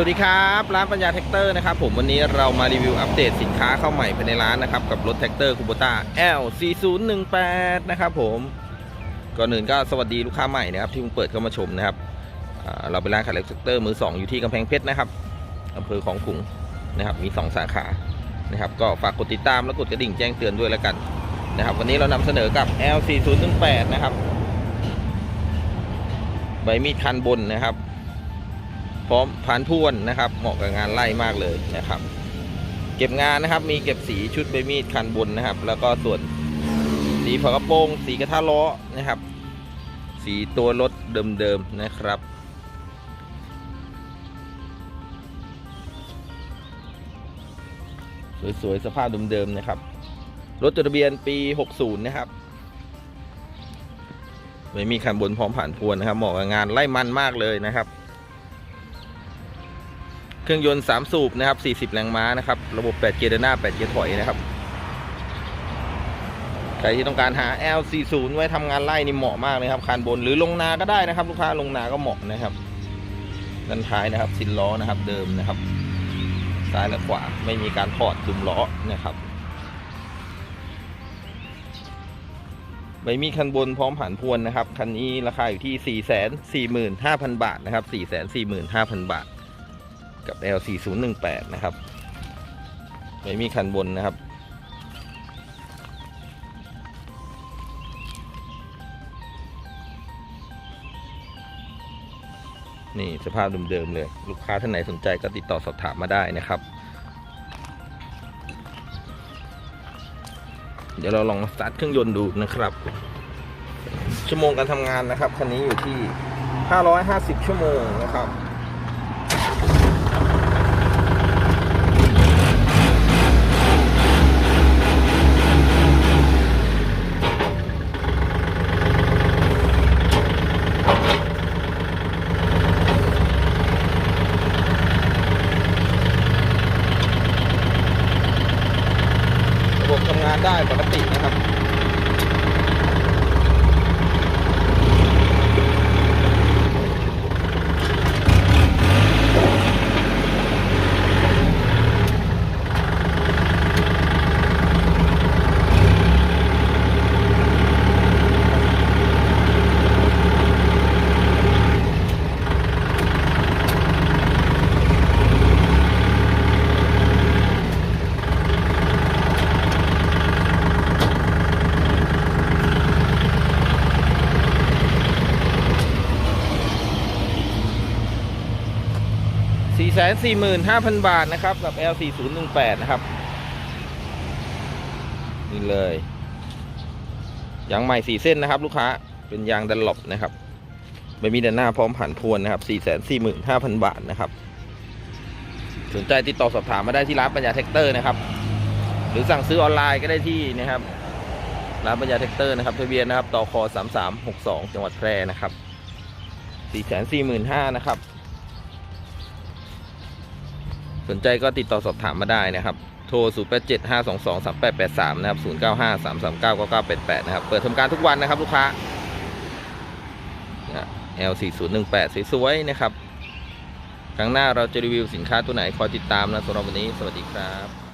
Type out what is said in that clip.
วัสดีครับร้านปัญญาแท็กเตอร์นะครับผมวันนี้เรามารีวิวอัปเดตสินค้าเข้าใหม่ภายในร้านนะครับกับรถแท็กเตอร์คูโบต้า L4018 นะครับผมก่อนอื่นก็สวัสดีลูกค้าใหม่นะครับที่เพิ่งเปิดเข้ามาชมนะครับเราเป็นร้านขายรถแท็กเตอร์มือสองอยู่ที่กำแพงเพชรนะครับอำเภอของขุงนะครับมี 2 สาขานะครับก็ฝากกดติดตามและกดกระดิ่งแจ้งเตือนด้วยแล้วกันนะครับวันนี้เรานำเสนอกับ L4018 นะครับใบมีดคันบนนะครับ พร้อมผ่านพ่วนนะครับ เหมาะกับงานไล่มากเลยนะครับ เก็บงานนะครับ มีเก็บสีชุดใบมีดคันบนนะครับ แล้วก็ส่วนสีฝากระโปรงสีกระทะล้อนะครับ สีตัวรถเดิมๆนะครับสวยๆสภาพเดิมๆนะครับ รถจดทะเบียนปี 60 นะครับไม่มีคันบนพร้อมผ่านพวนนะครับเหมาะกับงานไล่มันมากเลยนะครับ ครื่องยนต์ 3 สูบนะครับ 40 แรงม้านะครับ ระบบ 8 เกียร์เดินหน้า 8 เกียร์ถอยนะครับ ใครที่ต้องการหา L40 ไว้ทำงานไล่นี่เหมาะมากเลยครับ คานบนหรือลงนาก็ได้นะครับ ลูกค้าลงนาก็เหมาะนะครับ ด้านท้ายนะครับซินล้อนะครับ เดิมนะครับ ซ้ายและขวาไม่มีการถอดดุมล้อนะครับ ใบมีดคันบนพร้อมผ่านพวนนะครับ คันนี้ราคาอยู่ที่ 445,000 บาทนะครับ 445,000 บาท กับ L4018 นะครับ ไม่มีคันบนนะครับ นี่สภาพเดิมๆเลย ลูกค้าท่านไหนสนใจก็ติดต่อสอบถามมาได้นะครับ เดี๋ยวเราลองสตาร์ทเครื่องยนต์ดูนะครับ ชั่วโมงการทำงานนะครับ คันนี้อยู่ที่ 550 ชั่วโมงนะครับ ระบบทำงาน ได้ปกตินะครับ 445,000 บาทนะครับ กับ L4018 นะครับ นี่เลย ยางใหม่สีเส้นนะครับ ลูกค้า เป็นยางดันหลบนะครับไม่มีด้านหน้าพร้อมผ่านพวนนะครับ 445,000 บาทนะครับ สนใจติดต่อสอบถามมาได้ที่ร้านปัญญาแท็กเตอร์นะครับ หรือสั่งซื้อออนไลน์ก็ได้ที่นะครับร้านปัญญาแท็กเตอร์นะครับทะเบียนนะครับต่อคอ3362 จังหวัดแพร่นะครับ 445,000นะครับ สนใจก็ติดต่อสอบถามมาได้นะครับ โทร 0 8 7 5 2 2 3 8 8 3 นะครับ 0 9 5 3 3 9 9 9 8 8 นะครับ เปิดทำการทุกวันนะครับลูกค้า L 4 0 1 8 สวยๆ นะครับ ครั้งหน้าเราจะรีวิวสินค้าตัวไหนคอยติดตามนะสำหรับวันนี้ สวัสดีครับ